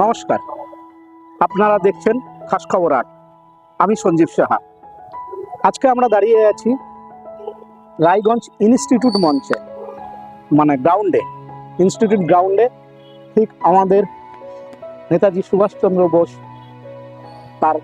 নমস্কার। আপনারা দেখছেন খাস খবর আট। আমি সঞ্জীব সাহা। আজকে আমরা দাঁড়িয়ে আছি রায়গঞ্জ ইনস্টিটিউট মঞ্চে মানে গ্রাউন্ডে। ইনস্টিটিউট গ্রাউন্ডে ঠিক আমাদের নেতাজি সুভাষচন্দ্র বোস তার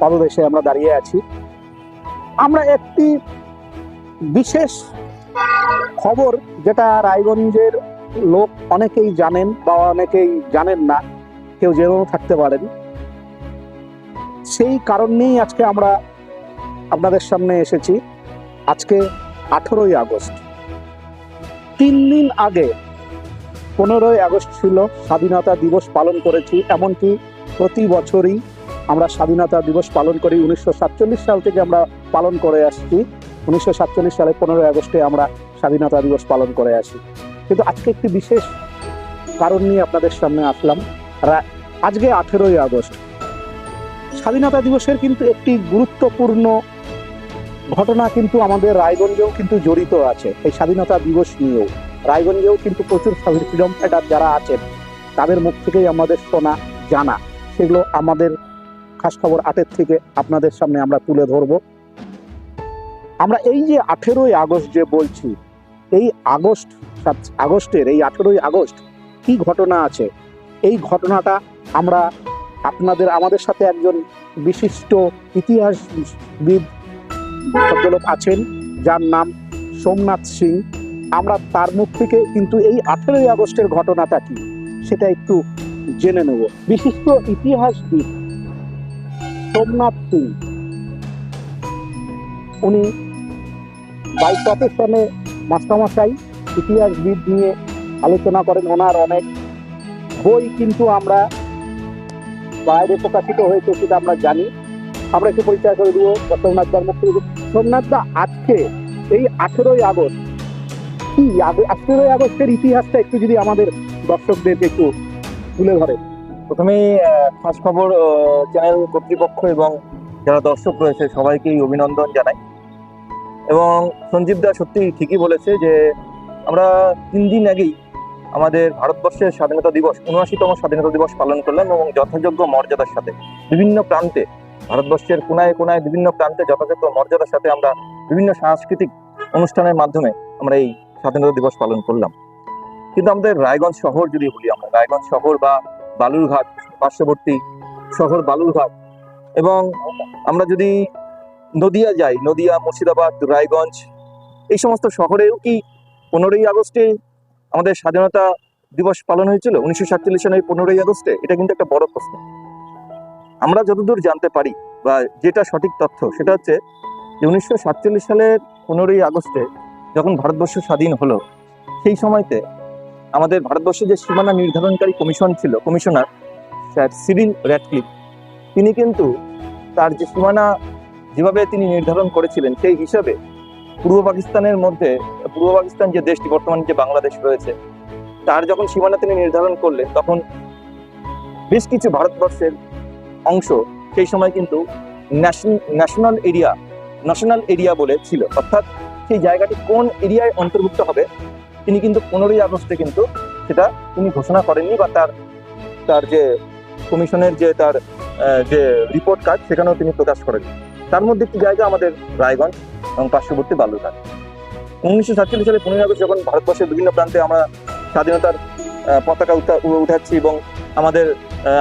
পদদেশে আমরা দাঁড়িয়ে আছি। আমরা একটি বিশেষ খবর যেটা রায়গঞ্জের লোক অনেকেই জানেন বা অনেকেই জানেন না, কেউ জেনেও থাকতে পারেন। সেই কারণ নিয়েই আজকে আমরা আপনাদের সামনে এসেছি। আজকে আঠেরোই আগস্ট। তিন দিন আগে পনেরোই আগস্ট ছিল, স্বাধীনতা দিবস পালন করেছি। এমনকি প্রতি বছরই আমরা স্বাধীনতা দিবস পালন করি। উনিশশো সাতচল্লিশ সাল থেকে আমরা পালন করে আসছি। উনিশশো সাতচল্লিশ সালে পনেরোই আগস্টে আমরা স্বাধীনতা দিবস পালন করে আসি। কিন্তু আজকে একটি বিশেষ কারণ নিয়ে আপনাদের সামনে আসলাম। আজকে আঠেরোই আগস্ট। স্বাধীনতা দিবসের কিন্তু একটি গুরুত্বপূর্ণ ঘটনা কিন্তু আমাদের রায়গঞ্জেও কিন্তু জড়িত আছে, এই স্বাধীনতা দিবস নিয়েও। রায়গঞ্জেও কিন্তু প্রচুর ফ্রিডম ফাইটার যারা আছেন, তাদের মুখ থেকেই আমাদের শোনা, জানা, সেগুলো আমাদের খাস খবর আটের থেকে আপনাদের সামনে আমরা তুলে ধরবো। আমরা এই যে আঠেরোই আগস্ট যে বলছি, এই আগস্ট সাত- আগস্টের, এই আঠেরোই আগস্ট কি ঘটনা আছে? এই ঘটনাটা আমরা আপনাদের, আমাদের সাথে একজন বিশিষ্ট ইতিহাসবিদ ভদ্রলোক আছেন, যার নাম সোমনাথ সিং। আমরা তার মুখ থেকে কিন্তু এই আঠেরোই আগস্টের ঘটনাটা কি, সেটা একটু জেনে নেব। বিশিষ্ট ইতিহাসবিদ সোমনাথ সিং, উনি বাই প্রফেশনে মাস্টারমশাই ইতিহাসবিদ নিয়ে আলোচনা করেন। ওনার অনেক বই কিন্তু আমরা বাইরে প্রকাশিত হয়েছে সেটা আমরা জানি। আমরা একটু পরিচয় করে দিব। সোমনাথ থেকে। সোমনাথ দা, আজকে এই আঠেরোই আগস্ট, কি আঠেরোই আগস্টের ইতিহাসটা একটু যদি আমাদের দর্শকদেরকে একটু তুলে ধরে প্রথমেই খাস খবর চ্যানেল কর্তৃপক্ষ এবং যারা দর্শক রয়েছে সবাইকেই অভিনন্দন জানাই। এবং সঞ্জীব দা সত্যি ঠিকই বলেছে যে আমরা তিন দিন আগেই আমাদের ভারতবর্ষের স্বাধীনতা দিবস, উনআশিতম স্বাধীনতা দিবস পালন করলাম এবং যথাযোগ্য মর্যাদার সাথে বিভিন্ন প্রান্তে, ভারতবর্ষের কোনায় কোনায় বিভিন্ন প্রান্তে যথাযোগ্য মর্যাদার সাথে আমরা বিভিন্ন সাংস্কৃতিক অনুষ্ঠানের মাধ্যমে আমরা এই স্বাধীনতা দিবস পালন করলাম। কিন্তু আমাদের রায়গঞ্জ শহর যদি বলি আমরা, রায়গঞ্জ শহর বা বালুরঘাট, পার্শ্ববর্তী শহর বালুরঘাট এবং আমরা যদি নদিয়া যাই, নদিয়া, মুর্শিদাবাদ, রায়গঞ্জ, এই সমস্ত শহরেও কি পনেরোই আগস্টে আমাদের স্বাধীনতা দিবস পালন হয়েছিল, উনিশশো সাতচল্লিশ সালের পনেরোই আগস্টে। এটা কিন্তু একটা বড় প্রশ্ন। আমরা যতদূর জানতে পারি বা যেটা সঠিক তথ্য, সেটা হচ্ছে যে উনিশশো সাতচল্লিশ সালের পনেরোই আগস্টে যখন ভারতবর্ষ স্বাধীন হলো, সেই সময়তে আমাদের ভারতবর্ষে যে সীমানা নির্ধারণকারী কমিশন ছিল, কমিশনার স্যার সিরিল র্যাডক্লিফ, তিনি কিন্তু তার যে সীমানা যেভাবে তিনি নির্ধারণ করেছিলেন, সেই হিসাবে পূর্ব পাকিস্তানের মধ্যে, পূর্ব পাকিস্তান যে দেশটি, বর্তমানে যে বাংলাদেশ রয়েছে, তার যখন সীমানা তিনি নির্ধারণ করলেন, তখন বেশ কিছু ভারতবর্ষের অংশ সেই সময় কিন্তু ন্যাশনাল এরিয়া ন্যাশনাল এরিয়া বলে ছিল। অর্থাৎ সেই জায়গাটি কোন এরিয়ায় অন্তর্ভুক্ত হবে, তিনি কিন্তু পনেরোই আগস্টে কিন্তু সেটা তিনি ঘোষণা করেননি বা তার তার যে কমিশনের যে তার যে রিপোর্ট কার্ড সেখানেও তিনি প্রকাশ করেন তার মধ্যে একটি জায়গা আমাদের রায়গঞ্জ এবং পার্শ্ববর্তী বালুরঘাট। উনিশশো সাতচল্লিশ সালে পনেরোই আগস্ট যখন ভারতবর্ষের বিভিন্ন প্রান্তে আমরা স্বাধীনতার পতাকা উঠা- উঠাচ্ছি এবং আমাদের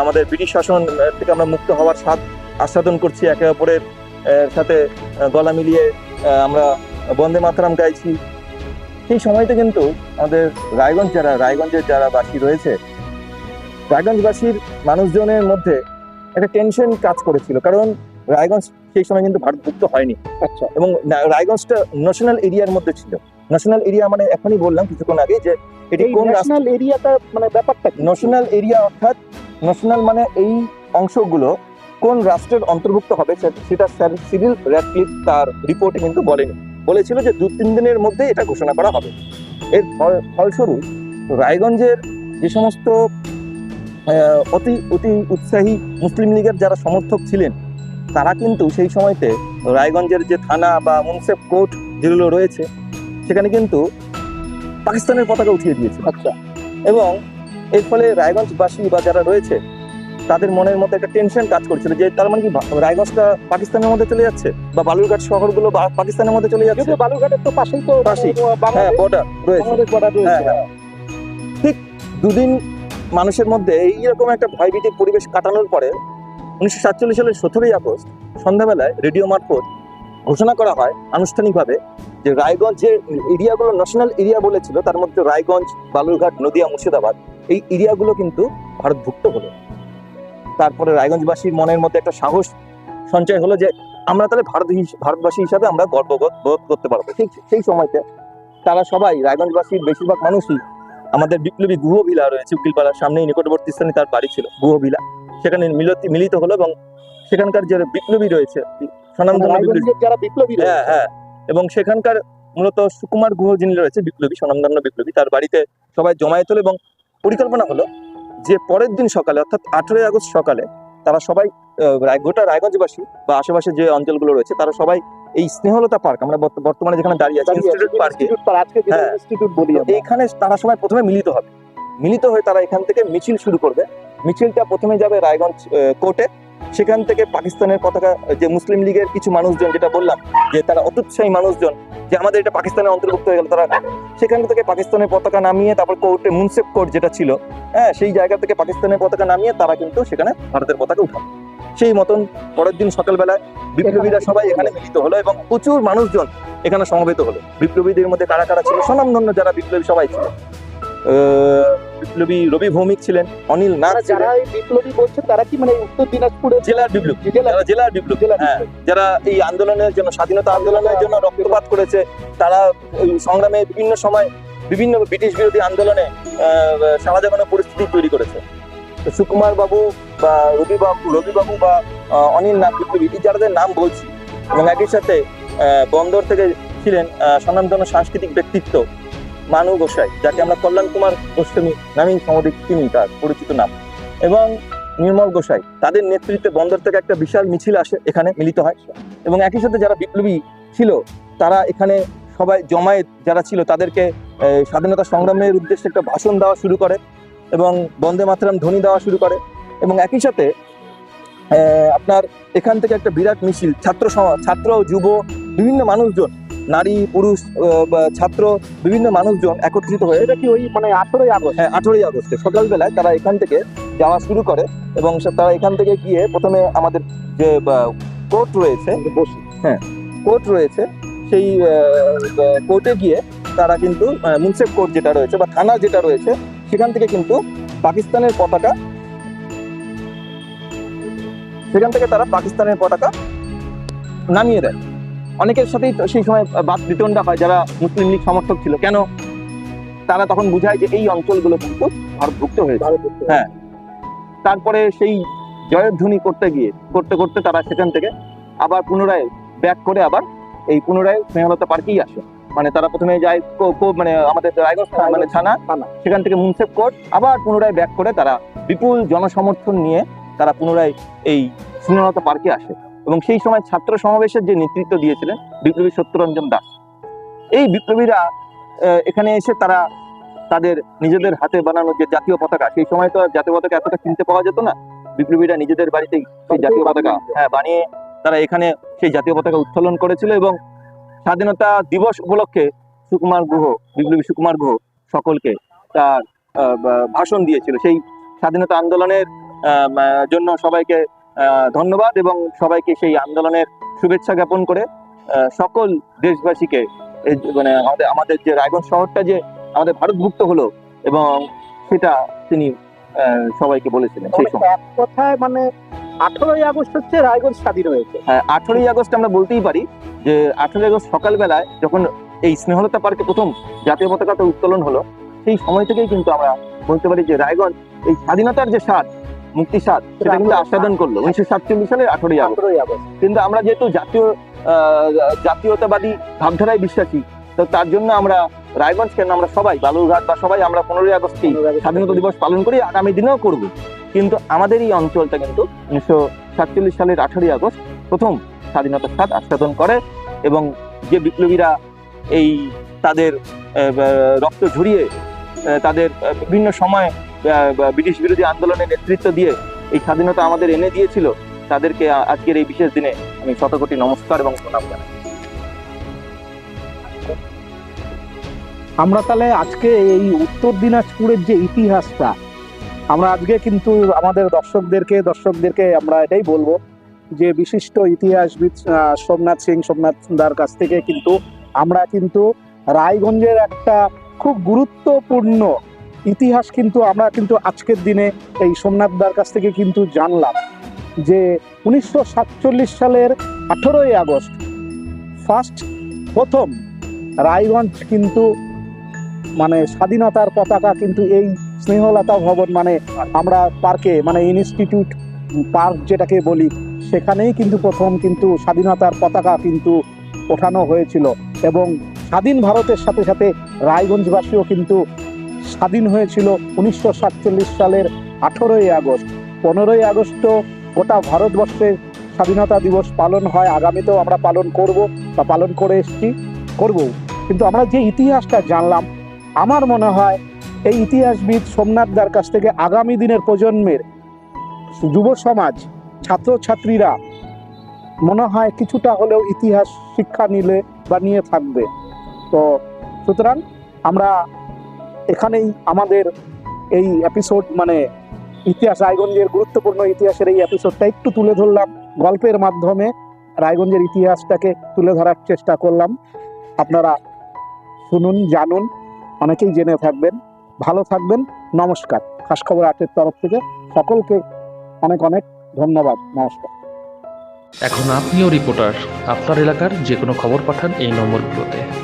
আমাদের ব্রিটিশ শাসন থেকে আমরা মুক্ত হওয়ার স্বাদ আস্বাদন করছি, একে অপরের সাথে গলা মিলিয়ে আমরা বন্দে মাতরম গাইছি। সেই সময়তে কিন্তু আমাদের রায়গঞ্জ যারা, রায়গঞ্জের যারা বাসী রয়েছে, রায়গঞ্জবাসীর মানুষজনের মধ্যে একটা টেনশন কাজ করেছিল। কারণ রায়গঞ্জ সেই সময় কিন্তু ভারতভুক্ত হয়নি। আচ্ছা। এবং রায়গঞ্জটা ন্যাশনাল এরিয়ার মধ্যে ছিল। ন্যাশনাল এরিয়া মানে এখনই বললাম কিছুক্ষণ আগে যে এটি কোন ন্যাশনাল এরিয়াটা মানে ব্যাপারটা কি? ন্যাশনাল এরিয়া অর্থাৎ ন্যাশনাল মানে এই অংশগুলো কোন রাষ্ট্রের অন্তর্ভুক্ত হবে সেটা স্যার সিভিল র্যাডক্লিফ তার রিপোর্টে কিন্তু বলেনি। বলেছিল যে দু তিন দিনের মধ্যে এটা ঘোষণা করা হবে। এর ফল- ফলস্বরূপ রায়গঞ্জের যে সমস্ত অতি অতি উৎসাহী মুসলিম লীগের যারা সমর্থক ছিলেন তারা কিন্তু সেই সময়তে রায়গঞ্জের যে থানা বা মুন্সেফ কোর্ট যেগুলো রয়েছে সেখানে কিন্তু পাকিস্তানের পতাকা উঠিয়ে দিয়েছে আচ্ছা। এবং এর ফলে রায়গঞ্জবাসী বা যারা রয়েছে তাদের মনের মধ্যে একটা টেনশন কাজ করছিল যে তার মানে কি রায়গঞ্জটা পাকিস্তানের মধ্যে চলে যাচ্ছে? বা বালুরঘাট শহরগুলো বা- পাকিস্তানের মধ্যে চলে যাচ্ছে? বালুরঘাটের তো পাশেই তো পাশেই। হ্যাঁ বর্ডার রয়েছে। রয়েছে। হ্যাঁ, ঠিক দুদিন মানুষের মধ্যে এইরকম একটা ভয়ভীতির পরিবেশ কাটানোর পরে উনিশশো সাতচল্লিশ সালের সতেরোই আগস্ট সন্ধ্যাবেলায় রেডিও মারফত ঘোষণা করা হয় আনুষ্ঠানিকভাবে যে রায়গঞ্জ যে এরিয়াগুলো ন্যাশনাল এরিয়া বলেছিল, তার মধ্যে রায়গঞ্জ, বালুরঘাট, নদিয়া, মুর্শিদাবাদ, এই এরিয়াগুলো কিন্তু ভারতভুক্ত হলো। তারপরে রায়গঞ্জবাসীর মনের মধ্যে একটা সাহস সঞ্চয় হলো যে আমরা তাহলে ভারত ভারতবাসী হিসাবে আমরা গর্ববোধ বোধ করতে পারব। ঠিক সেই সময়তে তারা সবাই, রায়গঞ্জবাসীর বেশিরভাগ মানুষই আমাদের বিপ্লবী গুহভিলা রয়েছে, উকিলপাড়ার সামনেই নিকটবর্তী স্থানে তার বাড়ি ছিল গুহ ভিলা সেখানে মিলিত মিলিত হলো এবং সেখানকার যে বিপ্লবী রয়েছে বিপ্লবী যারা বিপ্লবী হ্যাঁ হ্যাঁ এবং সেখানকার মূলত সুকুমার গুহ যিনি রয়েছে বিপ্লবী স্বনামধন্য বিপ্লবী তার বাড়িতে সবাই জমায়েত হলো এবং পরিকল্পনা হলো যে পরের দিন সকালে অর্থাৎ আঠেরোই আগস্ট সকালে তারা সবাই গোটা রায়গঞ্জবাসী বা আশেপাশে যে অঞ্চলগুলো রয়েছে তারা সবাই এই স্নেহলতা পার্ক আমরা বর্তমানে যেখানে দাঁড়িয়ে আছি ইনস্টিটিউট পার্কে যেটা হ্যাঁ। তারা সবাই প্রথমে মিলিত হবে। মিলিত হয়ে তারা এখান থেকে মিছিল শুরু করবে। মিছিলটা প্রথমে যাবে রায়গঞ্জ কোর্টে সেখান থেকে পাকিস্তানের পতাকা, যে মুসলিম লীগের কিছু মানুষজন, যেটা বললাম, যে তারা অতুৎসাহী মানুষজন, যে আমাদের এটা পাকিস্তানের অন্তর্ভুক্ত হয়ে গেল, তারা সেখান থেকে পাকিস্তানের পতাকা নামিয়ে তারপর কোর্টে মুনসেফ কোর্ট যেটা ছিল হ্যাঁ সেই জায়গা থেকে পাকিস্তানের পতাকা নামিয়ে তারা কিন্তু সেখানে ভারতের পতাকা উঠাবে সেই মতন পরের দিন সকালবেলায় বিপ্লবীরা সবাই এখানে মিলিত হলো এবং প্রচুর মানুষজন এখানে সমবেত হলো। বিপ্লবীদের মধ্যে কারা কারা ছিল স্বনামধন্য যারা বিপ্লবী সবাই ছিল। বিপ্লবী রবি ভৌমিক ছিলেন অনিল নাথ যারা- এই বিপ্লবী বলছে তারা কি মানে উত্তর দিনাজপুরের জেলার বিপ্লবী জেলার বিপ্লবী হ্যাঁ যারা এই আন্দোলনের জন্য স্বাধীনতা আন্দোলনের জন্য রক্তপাত করেছে তারা সংগ্রামে বিভিন্ন সময় বিভিন্ন ব্রিটিশ বিরোধী আন্দোলনে সারা জাগানো পরিস্থিতি তৈরি করেছে। সুকুমার বাবু বা রবি বাবু রবি বাবু বা অনিল নাথ বিপ্লবী এই যাদের নাম বলছি এবং একই সাথে বন্দর থেকে ছিলেন স্বনামধন্য সাংস্কৃতিক ব্যক্তিত্ব মানু গোসাই, যাকে আমরা কল্যাণ কুমার গোস্বামী নামেই সমধিক চিনি তার পরিচিত নাম। এবং নির্মল গোসাই, তাদের নেতৃত্বে বন্দর থেকে একটা বিশাল মিছিল আসে, এখানে মিলিত হয়। এবং একই সাথে যারা বিপ্লবী ছিল, তারা এখানে সবাই জমায়েত যারা ছিল, তাদেরকে স্বাধীনতা সংগ্রামের উদ্দেশ্যে একটা ভাষণ দেওয়া শুরু করে এবং বন্দে মাতরাম ধ্বনি দেওয়া শুরু করে। এবং একই সাথে আপনার এখান থেকে একটা বিরাট মিছিল, ছাত্র ছাত্র যুব, বিভিন্ন মানুষজন নারী পুরুষ বা ছাত্র বিভিন্ন মানুষজন একত্রিত হয়ে এটা কি ওই মানে আঠেরোই আগস্ট? হ্যাঁ আঠেরোই আগস্টে সকালবেলায় তারা এখান থেকে যাওয়া শুরু করে এবং তারা এখান থেকে গিয়ে প্রথমে আমাদের যে কোর্ট রয়েছে হ্যাঁ কোর্ট রয়েছে সেই কোর্টে গিয়ে তারা কিন্তু মুন্সেফ কোর্ট যেটা রয়েছে বা থানা যেটা রয়েছে সেখান থেকে কিন্তু পাকিস্তানের পতাকা সেখান থেকে তারা পাকিস্তানের পতাকা নামিয়ে দেয়। অনেকের সাথেই সেই সময় বাদ বিতণ্ডা হয় যারা মুসলিম লীগ সমর্থক ছিল কেন তারা তখন বুঝায় যে এই অঞ্চলগুলো কিন্তু ভারতভুক্ত হয়েছে। হ্যাঁ। তারপরে সেই জয়ধ্বনি করতে গিয়ে করতে করতে তারা সেখান থেকে আবার পুনরায় ব্যাক করে আবার এই পুনরায় স্নেহলতা পার্কেই আসে মানে তারা প্রথমে যায় কো- কো- মানে আমাদের রায়গঞ্জ মানে থানা। সেখান থেকে মুন্সেফ কোর্ট আবার পুনরায় ব্যাক করে তারা বিপুল জনসমর্থন নিয়ে তারা পুনরায় এই স্নেহলতা পার্কে আসে এবং সেই সময় ছাত্র সমাবেশের যে নেতৃত্ব দিয়েছিলেন বিপ্লবী সত্যরঞ্জন দাস। এই বিপ্লবীরা এখানে এসে তারা তাদের নিজেদের হাতে বানানো যে জাতীয় পতাকা সেই সময় তো জাতীয় পতাকা এতটা কিনতে পাওয়া যেত না। বিপ্লবীরা নিজেদের বাড়িতেই সেই জাতীয় পতাকা হ্যাঁ বানিয়ে তারা এখানে সেই জাতীয় পতাকা উত্তোলন করেছিল এবং স্বাধীনতা দিবস উপলক্ষে সুকুমার গুহ বিপ্লবী সুকুমার গুহ সকলকে তার ভাষণ দিয়েছিল। সেই স্বাধীনতা আন্দোলনের জন্য সবাইকে ধন্যবাদ এবং সবাইকে সেই আন্দোলনের শুভেচ্ছা জ্ঞাপন করে আহ, সকল দেশবাসীকে মানে আমাদের আমাদের যে রায়গঞ্জ শহরটা যে আমাদের ভারতভুক্ত হলো এবং সেটা তিনি সবাইকে বলেছিলেন সেই সময়। কথায় মানে আঠারোই আগস্ট হচ্ছে রায়গঞ্জ স্বাধীন হয়েছে। হ্যাঁ, আঠারোই আগস্ট আমরা বলতেই পারি যে আঠারোই আগস্ট সকালবেলায় যখন এই স্নেহলতা পার্কে প্রথম জাতীয় পতাকাটা উত্তোলন হলো সেই সময় থেকেই কিন্তু আমরা বলতে পারি যে রায়গঞ্জ এই স্বাধীনতার যে স্বাদ মুক্তি স্বাদ সেটা কিন্তু আস্বাদন করল উনিশশো সাতচল্লিশ সালের আঠারোই আগস্ট। আগস্ট। কিন্তু আমরা যেহেতু জাতীয় জাতীয়তাবাদী ভাবধারায় বিশ্বাসী তো তার জন্য আমরা রায়গঞ্জ কেন আমরা সবাই বালুরঘাট বা সবাই আমরা পনেরোই আগস্টই স্বাধীনতা দিবস পালন করি আগামী দিনেও করব। কিন্তু আমাদের এই অঞ্চলটা কিন্তু উনিশশো সাতচল্লিশ সালের আঠারোই আগস্ট প্রথম স্বাধীনতার স্বাদ আস্বাদন করে এবং যে বিপ্লবীরা এই তাদের রক্ত ঝরিয়ে তাদের বিভিন্ন সময় ব্রিটিশ বিরোধী আন্দোলনে নেতৃত্ব দিয়ে এই স্বাধীনতা আমাদের এনে দিয়েছিল, তাদেরকে আজকের এই বিশেষ দিনে আমি শতকোটি নমস্কার এবং প্রণাম জানাই। আমরা তাহলে আজকে এই উত্তর দিনাজপুরের যে ইতিহাসটা, আমরা আজকে কিন্তু আমাদের দর্শকদেরকে দর্শকদেরকে আমরা এটাই বলব যে বিশিষ্ট ইতিহাসবিদ সোমনাথ সিং, সোমনাথ দার কাছ থেকে কিন্তু আমরা কিন্তু রায়গঞ্জের একটা খুব গুরুত্বপূর্ণ ইতিহাস কিন্তু আমরা কিন্তু আজকের দিনে এই সোমনাথদার কাছ থেকে কিন্তু জানলাম যে উনিশশো সাতচল্লিশ সালের আঠেরোই আগস্ট ফার্স্ট প্রথম রায়গঞ্জ কিন্তু মানে স্বাধীনতার পতাকা কিন্তু এই স্নেহলতা ভবন মানে আমরা পার্কে মানে ইনস্টিটিউট পার্ক যেটাকে বলি, সেখানেই কিন্তু প্রথম কিন্তু স্বাধীনতার পতাকা কিন্তু ওঠানো হয়েছিল এবং স্বাধীন ভারতের সাথে সাথে রায়গঞ্জবাসীও কিন্তু স্বাধীন হয়েছিল উনিশশো সাতচল্লিশ সালের আঠেরোই আগস্ট। পনেরোই আগস্ট গোটা ভারতবর্ষে স্বাধীনতা দিবস পালন হয়, আগামীতেও আমরা পালন করব বা পালন করে এসেছি করব কিন্তু আমরা যে ইতিহাসটা জানলাম, আমার মনে হয় এই ইতিহাসবিদ সোমনাথ দার কাছ থেকে আগামী দিনের প্রজন্মের যুব সমাজ, ছাত্রছাত্রীরা মনে হয় কিছুটা হলেও ইতিহাস শিক্ষা নিলে বা নিয়ে থাকবে। তো সুতরাং আমরা এখানেই আমাদের এই এপিসোড মানে ইতিহাস, রায়গঞ্জের গুরুত্বপূর্ণ ইতিহাসের এই এপিসোডটা একটু তুলে ধরলাম। গল্পের মাধ্যমে রায়গঞ্জের ইতিহাসটাকে তুলে ধরার চেষ্টা করলাম। আপনারা শুনুন, জানুন, অনেকেই জেনে থাকবেন। ভালো থাকবেন, নমস্কার। খাস খবর আটের তরফ থেকে সকলকে অনেক অনেক ধন্যবাদ। নমস্কার। এখন আপনিও রিপোর্টার আপনার এলাকার যে কোনো খবর পাঠান এই নম্বরগুলোতে।